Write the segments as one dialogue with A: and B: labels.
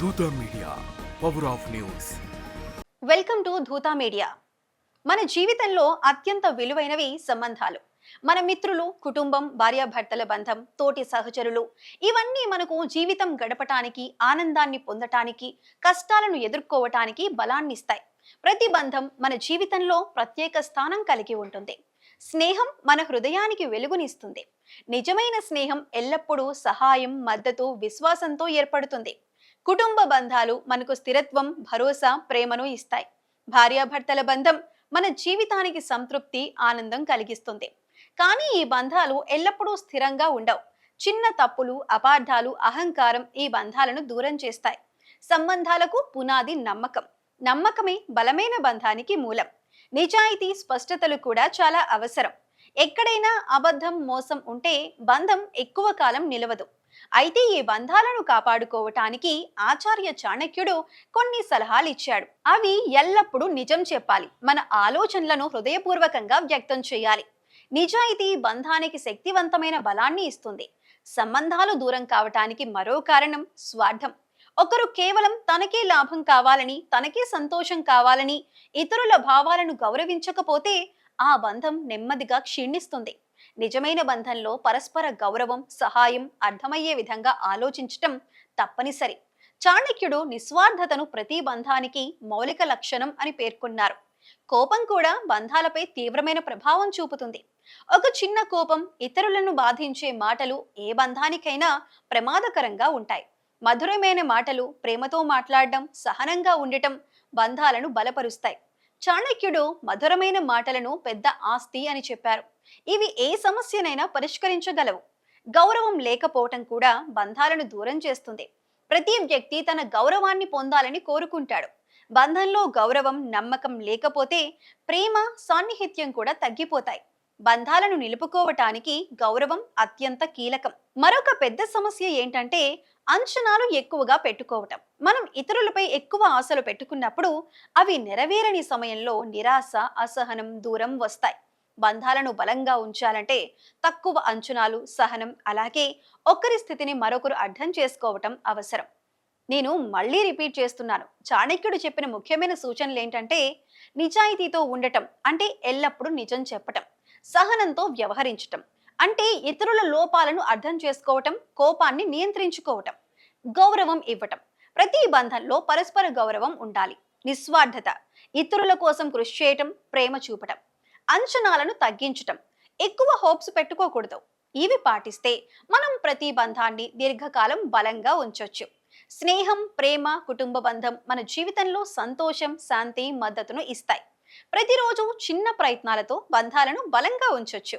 A: Dhootha media power of news.
B: Welcome to Dhootha media. మన జీవితంలో అత్యంత విలువైనవి సంబంధాలు. మన మిత్రులు కుటుంబం భార్యాభర్తల బంధం తోటి సహచరులు ఇవన్నీ మనకు జీవితం గడపటానికి ఆనందాన్ని పొందటానికి కష్టాలను ఎదుర్కోవటానికి బలాన్ని ఇస్తాయి ప్రతి బంధం మన జీవితంలో ప్రత్యేక స్థానం కలిగి ఉంటుంది. స్నేహం మన హృదయానికి వెలుగునిస్తుంది. నిజమైన స్నేహం ఎల్లప్పుడూ సహాయం మద్దతు విశ్వాసంతో ఏర్పడుతుంది. కుటుంబ బంధాలు మనకు స్థిరత్వం భరోసా ప్రేమను ఇస్తాయి. భార్యాభర్తల బంధం మన జీవితానికి సంతృప్తి ఆనందం కలిగిస్తుంది. కానీ ఈ బంధాలు ఎల్లప్పుడూ స్థిరంగా ఉండవు. చిన్న తప్పులు అపార్థాలు అహంకారం ఈ బంధాలను దూరం చేస్తాయి. సంబంధాలకు పునాది నమ్మకం. నమ్మకమే బలమైన బంధానికి మూలం. నిజాయితీ స్పష్టతలు కూడా చాలా అవసరం. ఎక్కడైనా అబద్ధం మోసం ఉంటే బంధం ఎక్కువ కాలం నిలవదు. అయితే ఈ బంధాలను కాపాడుకోవటానికి ఆచార్య చాణక్యుడు కొన్ని సలహాలు ఇచ్చాడు. అవి ఎల్లప్పుడూ నిజం చెప్పాలి. మన ఆలోచనలను హృదయపూర్వకంగా వ్యక్తం చేయాలి. నిజాయితీ బంధానికి శక్తివంతమైన బలాన్ని ఇస్తుంది. సంబంధాలు దూరం కావటానికి మరో కారణం స్వార్థం. ఒకరు కేవలం తనకే లాభం కావాలని తనకే సంతోషం కావాలని ఇతరుల భావాలను గౌరవించకపోతే ఆ బంధం నెమ్మదిగా క్షీణిస్తుంది. నిజమైన బంధంలో పరస్పర గౌరవం సహాయం అర్థమయ్యే విధంగా ఆలోచించటం తప్పనిసరి. చాణక్యుడు నిస్వార్థతను ప్రతి బంధానికి మౌలిక లక్షణం అని పేర్కొన్నారు. కోపం కూడా బంధాలపై తీవ్రమైన ప్రభావం చూపుతుంది. ఒక చిన్న కోపం ఇతరులను బాధించే మాటలు ఏ బంధానికైనా ప్రమాదకరంగా ఉంటాయి. మధురమైన మాటలు ప్రేమతో మాట్లాడడం సహనంగా ఉండటం బంధాలను బలపరుస్తాయి. చాణక్యుడు మధురమైన మాటలను పెద్ద ఆస్తి అని చెప్పారు. ఇవి ఏ సమస్యనైనా పరిష్కరించగలవు. గౌరవం లేకపోవటం కూడా బంధాలను దూరం చేస్తుంది. ప్రతి వ్యక్తి తన గౌరవాన్ని పొందాలని కోరుకుంటాడు. బంధంలో గౌరవం నమ్మకం లేకపోతే ప్రేమ సాన్నిహిత్యం కూడా తగ్గిపోతాయి. బంధాలను నిలుపుకోవటానికి గౌరవం అత్యంత కీలకం. మరొక పెద్ద సమస్య ఏంటంటే అంచనాలు ఎక్కువగా పెట్టుకోవటం. మనం ఇతరులపై ఎక్కువ ఆశలు పెట్టుకున్నప్పుడు అవి నెరవేరని సమయంలో నిరాశ అసహనం దూరం వస్తాయి. బంధాలను బలంగా ఉంచాలంటే తక్కువ అంచనాలు సహనం అలాగే ఒకరి స్థితిని మరొకరు అర్థం చేసుకోవటం అవసరం. నేను మళ్ళీ రిపీట్ చేస్తున్నాను. చాణక్యుడు చెప్పిన ముఖ్యమైన సూచనలు ఏంటంటే నిజాయితీతో ఉండటం అంటే ఎల్లప్పుడూ నిజం చెప్పటం. సహనంతో వ్యవహరించటం. అంటే ఇతరుల లోపాలను అర్థం చేసుకోవటం కోపాన్ని నియంత్రించుకోవటం గౌరవం ఇవ్వటం. ప్రతి బంధంలో పరస్పర గౌరవం ఉండాలి. నిస్వార్థత ఇతరుల కోసం కృషి చేయటం ప్రేమ చూపటం అంచనాలను తగ్గించటం. ఎక్కువ హోప్స్ పెట్టుకోకూడదు. ఇవి పాటిస్తే మనం ప్రతి బంధాన్ని దీర్ఘకాలం బలంగా ఉంచవచ్చు స్నేహం ప్రేమ కుటుంబ బంధం మన జీవితంలో సంతోషం శాంతి మద్దతును ఇస్తాయి. ప్రతిరోజు చిన్న ప్రయత్నాలతో బంధాలను బలంగా ఉంచొచ్చు.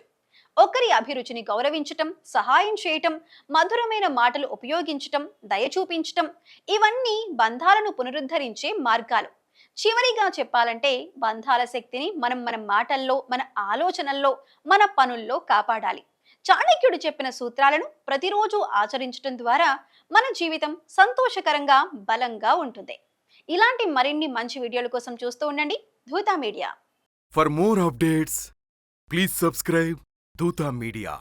B: ఒకరి అభిరుచిని గౌరవించటం సహాయం చేయటం మధురమైన మాటలు ఉపయోగించటం దయ చూపించటం ఇవన్నీ బంధాలను పునరుద్ధరించే మార్గాలు. చివరిగా చెప్పాలంటే బంధాల శక్తిని మనం మన మాటల్లో మన ఆలోచనల్లో మన పనుల్లో కాపాడాలి. చాణక్యుడు చెప్పిన సూత్రాలను ప్రతిరోజు ఆచరించడం ద్వారా మన జీవితం సంతోషకరంగా బలంగా ఉంటుంది. ఇలాంటి మరిన్ని మంచి వీడియోల కోసం చూస్తూ ఉండండి. Dhootha media
A: for more updates please subscribe Dhootha media